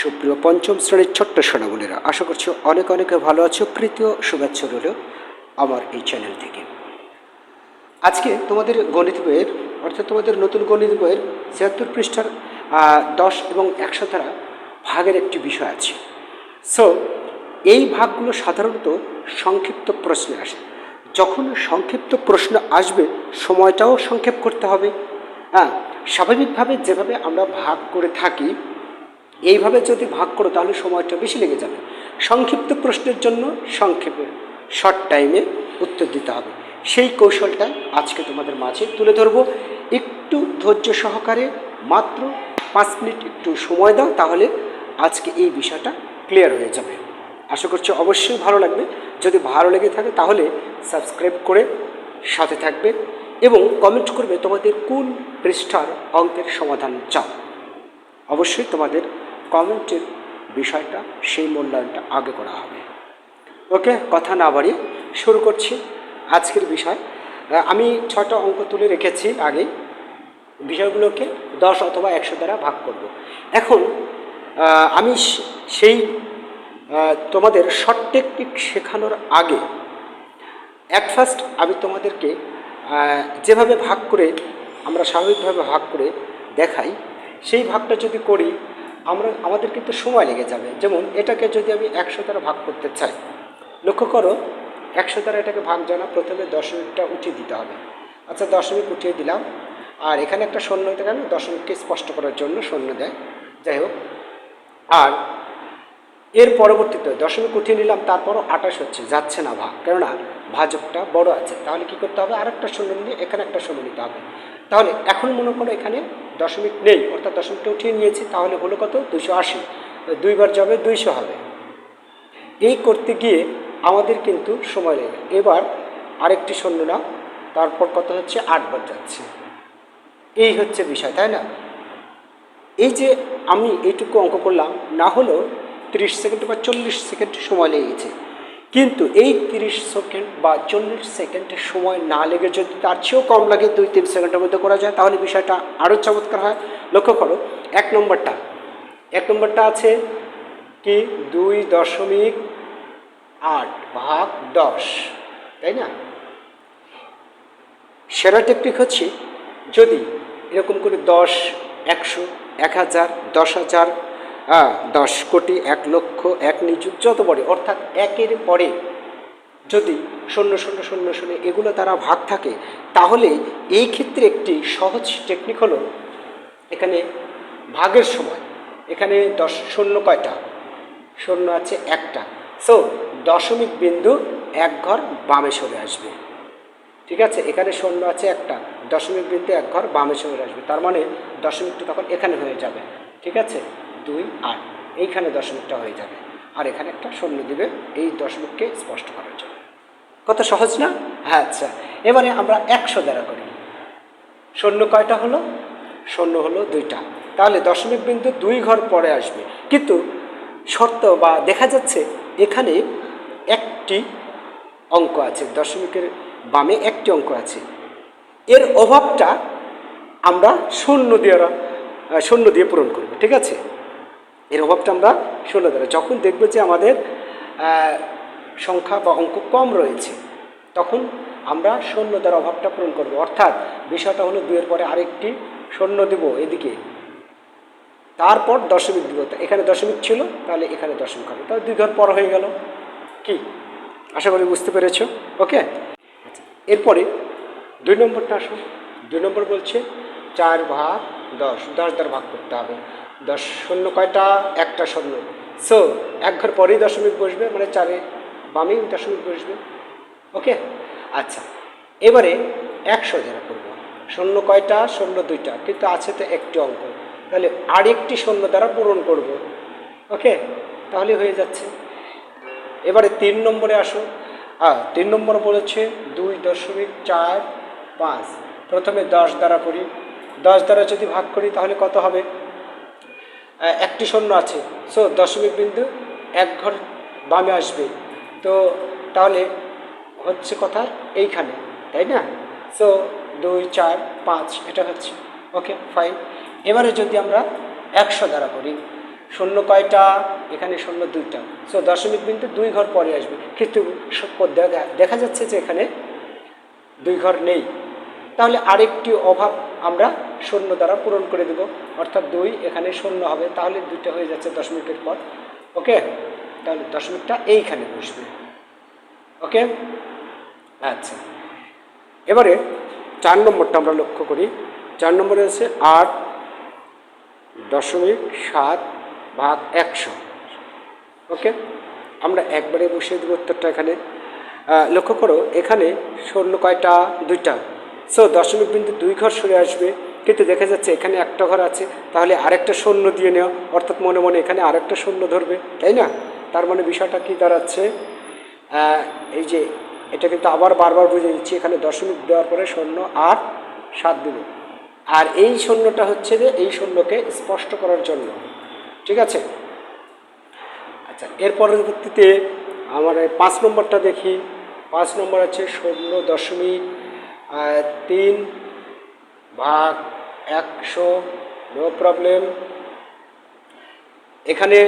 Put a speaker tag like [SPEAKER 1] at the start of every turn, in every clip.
[SPEAKER 1] সুপ্রিয় পঞ্চম শ্রেণির ছোট্ট সোনামণিরা, আশা করছি অনেক অনেক ভালো আছো প্রীতীয় শুভেচ্ছা রইল আমার এই চ্যানেল থেকে। আজকে তোমাদের গণিত বইয়ের, অর্থাৎ তোমাদের নতুন গণিত বইয়ের ছিয়াত্তর পৃষ্ঠার দশ এবং একশো দ্বারা ভাগের একটি বিষয় আছে। সো এই ভাগগুলো সাধারণত সংক্ষিপ্ত প্রশ্নে আসে। যখন সংক্ষিপ্ত প্রশ্ন আসবে, সময়টাও সংক্ষেপ করতে হবে। হ্যাঁ স্বাভাবিকভাবে যেভাবে আমরা ভাগ করে থাকি এইভাবে যদি ভাগ করো, তাহলে সময়টা বেশি লেগে যাবে। সংক্ষিপ্ত প্রশ্নের জন্য সংক্ষেপে শর্ট টাইমে উত্তর দিতে হবে। সেই কৌশলটা আজকে তোমাদের মাঝে তুলে ধরবো। একটু ধৈর্য সহকারে, মাত্র পাঁচ মিনিট একটু সময় দাও, তাহলে আজকে এই বিষয়টা ক্লিয়ার হয়ে যাবে। আশা করছি অবশ্যই ভালো লাগবে। যদি ভালো লেগে থাকে, তাহলে সাবস্ক্রাইব করে সাথে থাকবে এবং কমেন্ট করবে তোমাদের কোন পৃষ্ঠার অঙ্কের সমাধান চাও। অবশ্যই তোমাদের কমেন্টের বিষয়টা, সেই মূল্যায়নটা আগে করা হবে। ওকে, কথা না বাড়িয়ে শুরু করছি আজকের বিষয়। আমি ছটা অঙ্ক তুলে রেখেছি আগে বিষয়গুলোকে দশ অথবা একশো দ্বারা ভাগ করব। এখন আমি সেই তোমাদের শর্ট টেকনিক শেখানোর আগে অ্যাট ফার্স্ট আমি তোমাদেরকে যেভাবে ভাগ করে, আমরা স্বাভাবিকভাবে ভাগ করে দেখাই, সেই ভাগটা যদি করি আমরা, আমাদের কিন্তু সময় লেগে যাবে। যেমন, এটাকে যদি আমি একশো দ্বারা ভাগ করতে চাই, লক্ষ্য করো, একশো দ্বারা এটাকে ভাগ জানা, প্রথমে দশমিকটা উঠিয়ে দিতে হবে। আচ্ছা দশমিক উঠিয়ে দিলাম। আর এখানে একটা শূন্য গেলে দশমিককে স্পষ্ট করার জন্য শূন্য দেয়। যাই হোক, আর এর পরবর্তীতে দশমিক উঠিয়ে নিলাম, তারপরও আঠাশ হচ্ছে, যাচ্ছে না ভাগ। কেননা ভাজকটা বড় আছে। তাহলে কি করতে হবে? আরেকটা শূন্য নিয়ে এখানে একটা শূন্য নিতে হবে। তাহলে এখন মনে করো এখানে দশমিক নেই, অর্থাৎ দশমিকটা উঠিয়ে নিয়েছি, তাহলে হলো কত? দুশো আশি। দুইবার যাবে, দুইশো হবে। এই করতে গিয়ে আমাদের কিন্তু সময় লেগে এবার আরেকটি শূন্য নাও, তারপর কত হচ্ছে? আটবার যাচ্ছে। এই হচ্ছে বিষয়, তাই না? এই যে আমি এইটুকু অঙ্ক করলাম, না হলেও তিরিশ সেকেন্ড বা চল্লিশ সেকেন্ড সময় লেগেছে। কিন্তু এই তিরিশ সেকেন্ড বা চল্লিশ সেকেন্ডের সময় না লেগে যদি তার চেয়েও কম লাগে দুই তিন সেকেন্ডের মধ্যে করা যায়, তাহলে বিষয়টা আরও চমৎকার হয়। লক্ষ্য করো, এক নম্বরটা এক নম্বরটা আছে কি? দুই দশমিক আট ভাগ দশ, তাই না? সেরা টেকনিক হচ্ছে যদি এরকম করে দশ, একশো, এক হাজার, দশ হাজার হ্যাঁ, দশ কোটি এক লক্ষ এক নিযুত যত বড় অর্থাৎ একের পরে যদি শূন্য শূন্য শূন্য শূন্য এগুলো তারা ভাগ থাকে তাহলে এই ক্ষেত্রে একটি সহজ টেকনিক হলো এখানে ভাগের সময়। এখানে দশ শূন্য কয়টা? শূন্য আছে একটা। সো দশমিক বিন্দু এক ঘর বামে সরে আসবে। ঠিক আছে? এখানে শূন্য আছে একটা। দশমিক বিন্দু এক ঘর বামে সরে আসবে। তার মানে দশমিকটা তখন এখানে হয়ে যাবে। ঠিক আছে? দুই আট। এইখানে দশমিকটা হয়ে যাবে। আর এখানে একটা শূন্য দিবে। এই দশমিককে স্পষ্ট করার জন্য। কত সহজ না? হ্যাঁ আচ্ছা এবারে আমরা একশো দ্বারা করি। শূন্য কয়টা হলো? শূন্য হলো দুইটা। তাহলে দশমিক বিন্দু দুই ঘর পরে আসবে। কিন্তু শর্ত বা দেখা যাচ্ছে এখানে একটি অঙ্ক আছে। দশমিকের বামে একটি অঙ্ক আছে। এর অভাবটা আমরা শূন্য দিয়ে শূন্য দিয়ে পূরণ করব। ঠিক আছে? এর অভাবটা আমরা শূন্য দ্বারা। যখন দেখব যে আমাদের সংখ্যা বা অঙ্ক কম রয়েছে, তখন আমরা শূন্য দ্বারা অভাবটা পূরণ করব। অর্থাৎ বিষয়টা হলো দুইয়ের পরে আরেকটি শূন্য দেব এদিকে। তারপর দশমিক দিব। এখানে দশমিক ছিল, তাহলে এখানে দশমিক হবে। তাহলে দুই ঘর পর হয়ে গেল। কি? আশা করি বুঝতে পেরেছ। ওকে? আচ্ছা এরপরে দুই নম্বরটা আসুন। দুই নম্বর বলছে চার ভাগ দশ দশ দ্বারা ভাগ করতে হবে। দশ শূন্য কয়টা? একটা শূন্য। সো এক ঘর পরেই দশমিক বসবে মানে চারে বামেই দশমিক বসবে। ওকে আচ্ছা এবারে একশো যারা করব। শূন্য কয়টা? শূন্য দুইটা। কিন্তু আছে তো একটি অঙ্ক। তাহলে আরেকটি শূন্য দ্বারা পূরণ করব। ওকে তাহলে হয়ে যাচ্ছে। এবারে তিন নম্বরে আসো। হ্যাঁ তিন নম্বর বলেছে দুই দশমিক চার পাঁচ। প্রথমে দশ দ্বারা করি। দশ দ্বারা যদি ভাগ করি, তাহলে কত হবে? একটি শূন্য আছে। সো দশমিক বিন্দু এক ঘর বামে আসবে। তো, তাহলে হচ্ছে কথা এইখানে, তাই না? সো দুই, চার, পাঁচ, এটা হচ্ছে। ওকে ফাইন এবারে যদি আমরা একশো দ্বারা করি, শূন্য কয়টা? এখানে শূন্য দুইটা। সো দশমিক বিন্দু দুই ঘর পরে আসবে। কিন্তু দেখা যাচ্ছে যে এখানে দুই ঘর নেই। তাহলে আরেকটি অভাব আমরা শূন্য দ্বারা পূরণ করে দেব। অর্থাৎ দুই, এখানে শূন্য হবে, তাহলে দুইটা হয়ে যাচ্ছে দশমিকের পর। ওকে? তাহলে দশমিকটা এইখানে বসবে। ওকে? আচ্ছা। এবারে চার নম্বরটা আমরা লক্ষ্য করি। চার নম্বরে আছে আট দশমিক সাত ভাগ একশো। ওকে? আমরা একবারে বসিয়ে দেবো উত্তরটা এখানে। লক্ষ্য করো, এখানে শূন্য কয়টা? দুইটা। সো দশমিক বিন্দু দুই ঘর সরে আসবে। কিন্তু দেখা যাচ্ছে এখানে একটা ঘর আছে। তাহলে আরেকটা শূন্য দিয়ে নেওয়া অর্থাৎ মনে মনে এখানে আরেকটা শূন্য ধরবে। তাই না? তার মানে বিষয়টা কি দাঁড়াচ্ছে? এই যে এটা কিন্তু আবার বারবার বুঝে দিচ্ছি। এখানে দশমিক দেওয়ার পরে শূন্য আর সাত দেবো। আর এই শূন্যটা হচ্ছে যে এই শূন্যকে স্পষ্ট করার জন্য। ঠিক আছে? আচ্ছা এর পরবর্তীতে আমার পাঁচ নম্বরটা দেখি। পাঁচ নম্বর আছে শূন্য দশমিক তিন ভাগ একশো নো প্রবলেম এখানে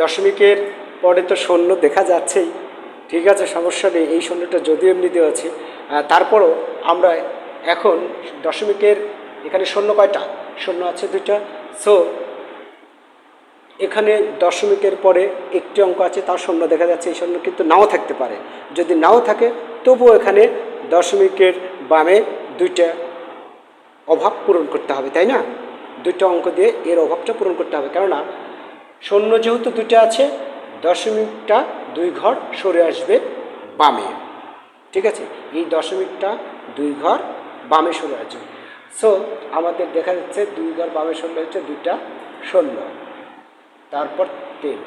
[SPEAKER 1] দশমিকের পরে তো শূন্য দেখা যাচ্ছেই। ঠিক আছে, সমস্যা নেই, এই শূন্যটা যদিও এমনি দেওয়া আছে। তারপরও আমরা এখন দশমিকের এখানে শূন্য কয়টা? শূন্য আছে দুইটা। সো এখানে দশমিকের পরে একটি অঙ্ক আছে তার শূন্য দেখা যাচ্ছে, এই শূন্য কিন্তু নাও থাকতে পারে। যদি নাও থাকে, তবুও এখানে দশমিকের বামে দুইটা অভাব পূরণ করতে হবে, তাই না? দুইটা অঙ্ক দিয়ে এর অভাবটা পূরণ করতে হবে। কেননা শূন্য যেহেতু দুইটা আছে, দশমিকটা দুই ঘর সরে আসবে বামে। ঠিক আছে? এই দশমিকটা দুই ঘর বামে সরে আসবে। সো আমাদের দেখা যাচ্ছে দুই ঘর বামে সরলে হচ্ছে দুইটা শূন্য। তারপর তেল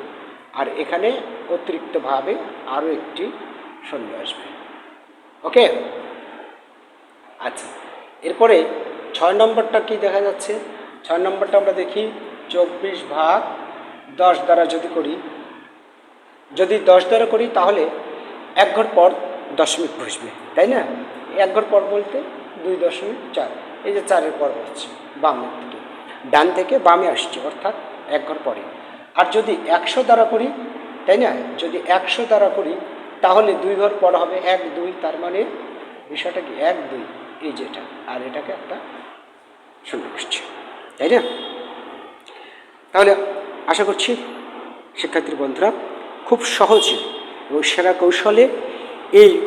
[SPEAKER 1] আর এখানে অতিরিক্তভাবে আরও একটি শূন্য আসবে। ওকে আচ্ছা এরপরে ছয় নম্বরটা কি দেখা যাচ্ছে? ছয় নম্বরটা আমরা দেখি, চব্বিশ ভাগ দশ দ্বারা যদি করি, যদি দশ দ্বারা করি তাহলে এক ঘর পর দশমিক বসবে, তাই না? এক ঘর পর বলতে দুই দশমিক চার, এই যে চারের পর হচ্ছে বাম থেকে ডান থেকে বামে আসছে, অর্থাৎ এক ঘর পরে। আর যদি একশো দ্বারা করি, তাই না? যদি একশো দ্বারা করি, তাহলে দুই ঘর পর হবে এক দুই, তার মানে বিষয়টা কি? এক দুই। এই যেটা আর এটাকে একটা শূন্য বসছে তাই না? তাহলে আশা করছি শিক্ষার্থীর বন্ধুরা খুব সহজে এবং সেরা কৌশলে এই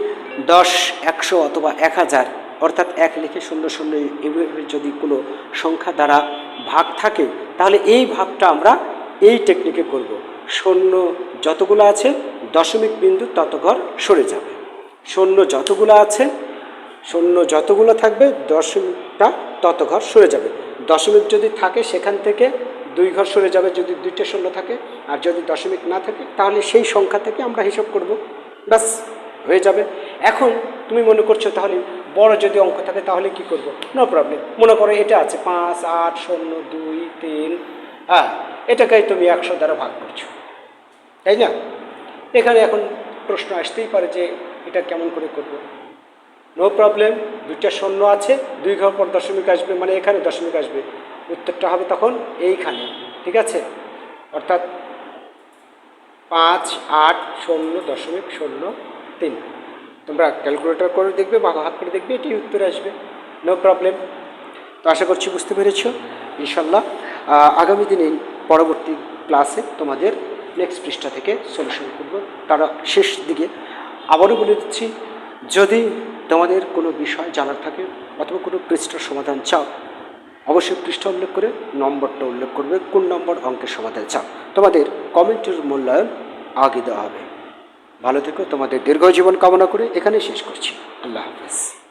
[SPEAKER 1] দশ, একশো অথবা এক হাজার, অর্থাৎ এক লিখে শূন্য শূন্য এভাবে যদি কোনো সংখ্যা দ্বারা ভাগ থাকে, তাহলে এই ভাগটা আমরা এই টেকনিকে করব। শূন্য যতগুলো আছে, দশমিক বিন্দু তত ঘর সরে যাবে। শূন্য যতগুলো আছে শূন্য যতগুলো থাকবে, দশমিকটা তত ঘর সরে যাবে। দশমিক যদি থাকে সেখান থেকে দুই ঘর সরে যাবে যদি দুইটা শূন্য থাকে, আর যদি দশমিক না থাকে, তাহলে সেই সংখ্যা থেকে আমরা হিসাব করব। ব্যাস, হয়ে যাবে। এখন তুমি মনে করছ তাহলে বড় যদি অঙ্ক থাকে, তাহলে কি করব? নো প্রবলেম মনে করো এটা আছে পাঁচ, আট, শূন্য, দুই, তিন হ্যাঁ এটাকেই তুমি একশো দ্বারা ভাগ করছ। তাই না? এখানে এখন প্রশ্ন আসতেই পারে যে এটা কেমন করে করব। নো প্রবলেম দুইটা শূন্য আছে, দুই ঘর পর দশমিক আসবে মানে এখানে দশমিক আসবে। উত্তরটা হবে তখন এইখানে, ঠিক আছে? অর্থাৎ পাঁচ, আট, শূন্য, দশমিক, শূন্য, তিন। তোমরা ক্যালকুলেটর করে দেখবে বা ভাগ করে দেখবে এটি উত্তর আসবে। নো প্রবলেম তো আশা করছি বুঝতে পেরেছ। ইনশাল্লাহ আগামী দিনে পরবর্তী ক্লাসে তোমাদের নেক্সট পৃষ্ঠা থেকে সলিউশন করব। তারা শেষ দিকে আবারও বলে দিচ্ছি, যদি তোমাদের কোনো বিষয় জানার থাকে অথবা কোনো পৃষ্ঠার সমাধান চাও, অবশ্যই পৃষ্ঠা উল্লেখ করে নম্বরটা উল্লেখ করবে, কোন নম্বর অঙ্কের সমাধান চাও। তোমাদের কমেন্টের মূল্যায়ন আগে দেওয়া হবে। ভালো থেকো, তোমাদের দীর্ঘ জীবন কামনা করে এখানে শেষ করছি। আল্লাহ হাফেজ।